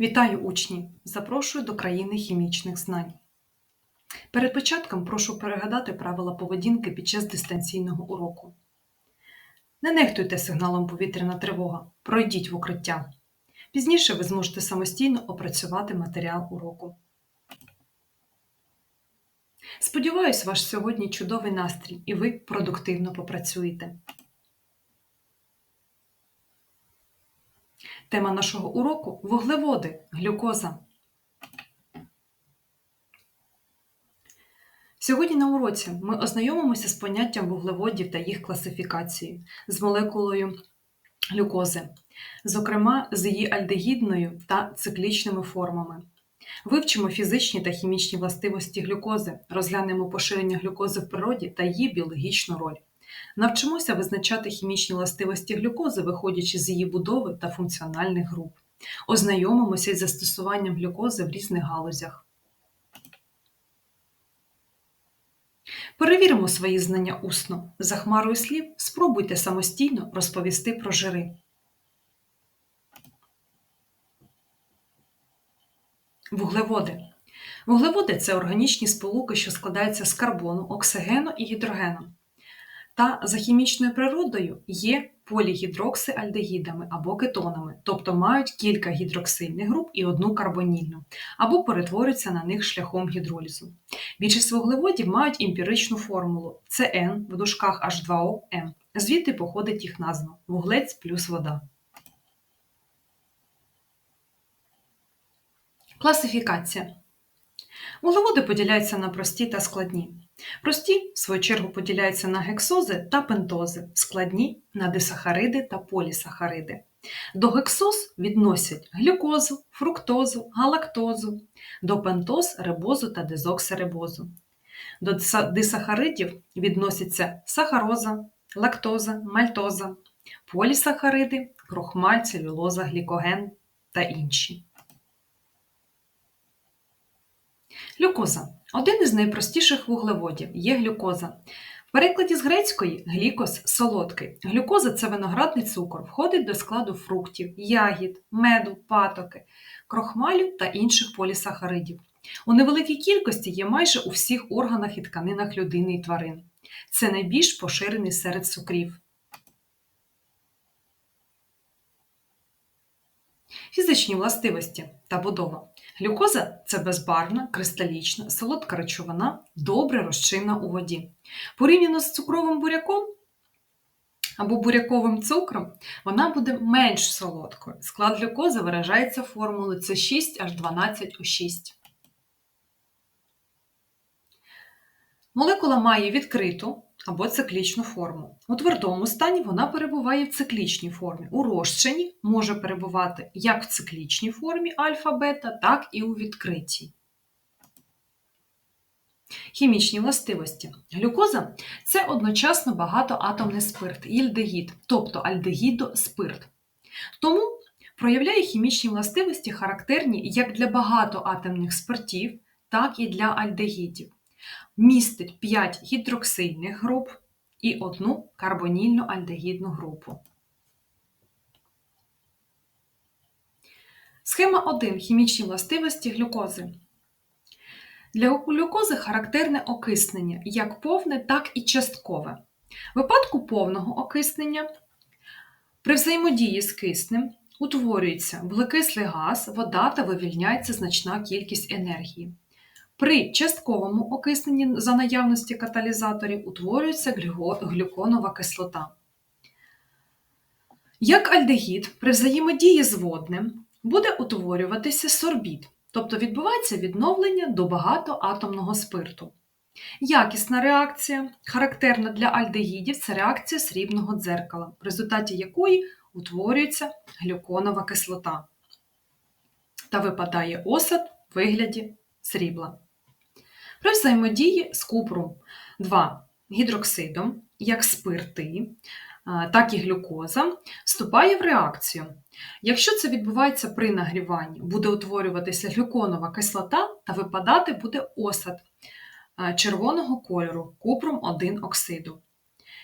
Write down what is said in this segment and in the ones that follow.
Вітаю учні! Запрошую до країни хімічних знань. Перед початком прошу перегадати правила поведінки під час дистанційного уроку. Не нехтуйте сигналом повітряна тривога, пройдіть в укриття. Пізніше ви зможете самостійно опрацювати матеріал уроку. Сподіваюсь, ваш сьогодні чудовий настрій і ви продуктивно попрацюєте. Тема нашого уроку вуглеводи, глюкоза. Сьогодні на уроці ми ознайомимося з поняттям вуглеводів та їх класифікацією, з молекулою глюкози, зокрема з її альдегідною та циклічними формами. Вивчимо фізичні та хімічні властивості глюкози, розглянемо поширення глюкози в природі та її біологічну роль. Навчимося визначати хімічні властивості глюкози, виходячи з її будови та функціональних груп. Ознайомимося із застосуванням глюкози в різних галузях. Перевіримо свої знання усно. За хмарою слів спробуйте самостійно розповісти про жири. Вуглеводи. Вуглеводи це органічні сполуки, що складаються з карбону, оксигену і гідрогену. Та за хімічною природою є полігідроксиальдегідами або кетонами, тобто мають кілька гідроксильних груп і одну карбонільну, або перетворюються на них шляхом гідролізу. Більшість вуглеводів мають емпіричну формулу CN в дужках H2O Звідти походить їх назва вуглець плюс вода. Класифікація. Вуглеводи поділяються на прості та складні. Прості, в свою чергу, поділяються на гексози та пентози, складні на дисахариди та полісахариди. До гексоз відносять глюкозу, фруктозу, галактозу, до пентоз рибозу та дезоксирибозу. До дисахаридів відносяться сахароза, лактоза, мальтоза, полісахариди, крохмаль, целюлоза, глікоген та інші. Глюкоза один із найпростіших вуглеводів є глюкоза. В перекладі з грецької глікос солодкий. Глюкоза це виноградний цукор, входить до складу фруктів, ягід, меду, патоки, крохмалю та інших полісахаридів. У невеликій кількості є майже у всіх органах і тканинах людини і тварин. Це найбільш поширений серед цукрів. Фізичні властивості та будова. Глюкоза це безбарвна, кристалічна, солодка речовина, добре розчинна у воді. Порівняно з цукровим буряком або буряковим цукром, вона буде менш солодкою. Склад глюкози виражається формулою С6H12O6. Молекула має відкриту або циклічну форму. У твердому стані вона перебуває в циклічній формі. У розчині може перебувати як в циклічній формі альфа-бета, так і у відкритій. Хімічні властивості. Глюкоза це одночасно багатоатомний спирт, ільдегід, тобто альдегідоспирт. Тому проявляє хімічні властивості характерні як для багатоатомних спиртів, так і для альдегідів містить 5 гідроксильних груп і одну карбонільну альдегідну групу. Схема 1. Хімічні властивості глюкози. Для глюкози характерне окиснення як повне, так і часткове. В випадку повного окиснення при взаємодії з киснем утворюється вуглекислий газ, вода та вивільняється значна кількість енергії. При частковому окисненні за наявності каталізаторів утворюється глюконова кислота. Як альдегід при взаємодії з водним буде утворюватися сорбід, тобто відбувається відновлення до багатоатомного спирту. Якісна реакція, характерна для альдегідів, це реакція срібного дзеркала, в результаті якої утворюється глюконова кислота та випадає осад в вигляді срібла. При взаємодії з купрум 2 гідроксидом, як спирти, так і глюкоза, вступає в реакцію. Якщо це відбувається при нагріванні, буде утворюватися глюконова кислота та випадати буде осад червоного кольору купрум 1 оксиду.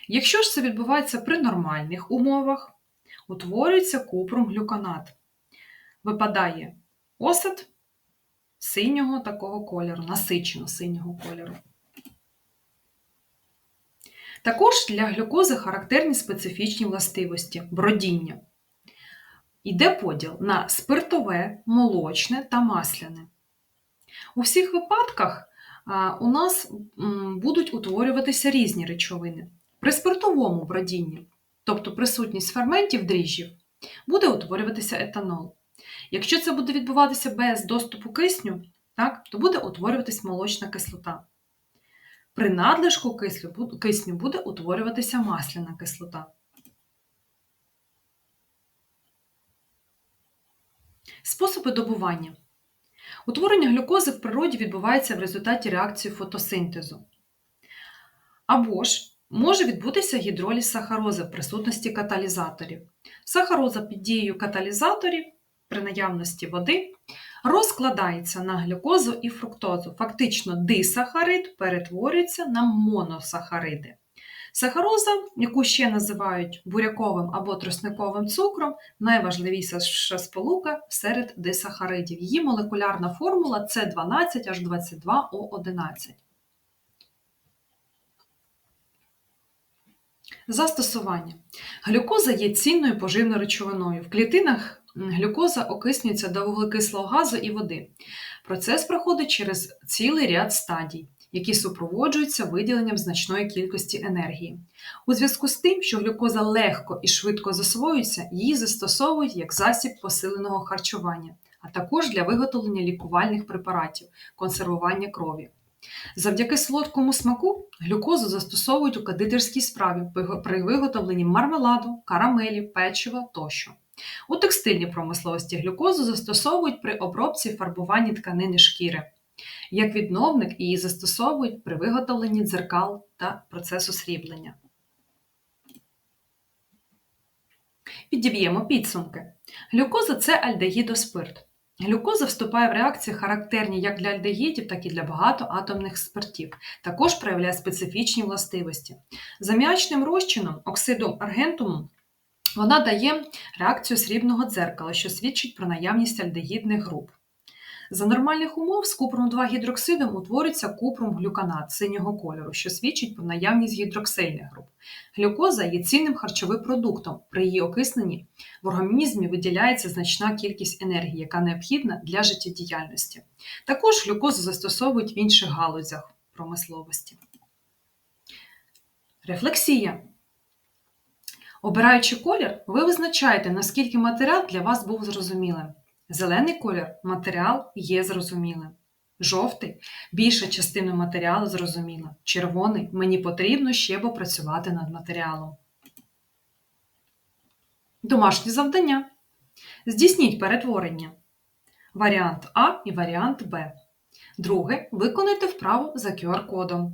Якщо ж це відбувається при нормальних умовах, утворюється купрум глюконат. Випадає осад синього такого кольору, насичено синього кольору. Також для глюкози характерні специфічні властивості бродіння. Йде поділ на спиртове, молочне та масляне. У всіх випадках у нас будуть утворюватися різні речовини. При спиртовому бродінні, тобто присутність ферментів дріжджів, буде утворюватися етанол. Якщо це буде відбуватися без доступу кисню, так, то буде утворюватись молочна кислота. При надлишку кисню буде утворюватися масляна кислота. Способи добування. Утворення глюкози в природі відбувається в результаті реакції фотосинтезу. Або ж може відбутися гідроліз сахарози в присутності каталізаторів. Сахароза під дією каталізаторів при наявності води розкладається на глюкозу і фруктозу. Фактично, дисахарид перетворюється на моносахариди. Сахароза, яку ще називають буряковим або тросниковим цукром, найважливіша сполука серед дисахаридів. Її молекулярна формула С12H22O11. Застосування. Глюкоза є цінною поживною речовиною. В клітинах глюкоза окиснюється до вуглекислого газу і води. Процес проходить через цілий ряд стадій, які супроводжуються виділенням значної кількості енергії. У зв'язку з тим, що глюкоза легко і швидко засвоюється, її застосовують як засіб посиленого харчування, а також для виготовлення лікувальних препаратів, консервування крові. Завдяки солодкому смаку глюкозу застосовують у кондитерській справі при виготовленні мармеладу, карамелі, печива тощо. У текстильній промисловості глюкозу застосовують при обробці фарбуванні тканини шкіри. Як відновник її застосовують при виготовленні дзеркал та процесу сріблення. Підіб'ємо підсумки. Глюкоза це альдегідоспирт. Глюкоза вступає в реакції, характерні як для альдегідів, так і для багатоатомних спиртів. Також проявляє специфічні властивості. За м'ячним розчином оксиду аргентуму вона дає реакцію срібного дзеркала, що свідчить про наявність альдегідних груп. За нормальних умов з купром 2 гідроксидом утвориться купром глюканат синього кольору, що свідчить про наявність гідроксильних груп. Глюкоза є цінним харчовим продуктом. При її окисненні в організмі виділяється значна кількість енергії, яка необхідна для життєдіяльності. Також глюкозу застосовують в інших галузях промисловості. Рефлексія. Обираючи колір, ви визначаєте, наскільки матеріал для вас був зрозумілим. Зелений колір матеріал є зрозумілим. Жовтий більша частина матеріалу зрозуміла. Червоний мені потрібно ще попрацювати над матеріалом. Домашні завдання. Здійсніть перетворення. Варіант А і варіант Б. Друге. Виконайте вправу за QR-кодом.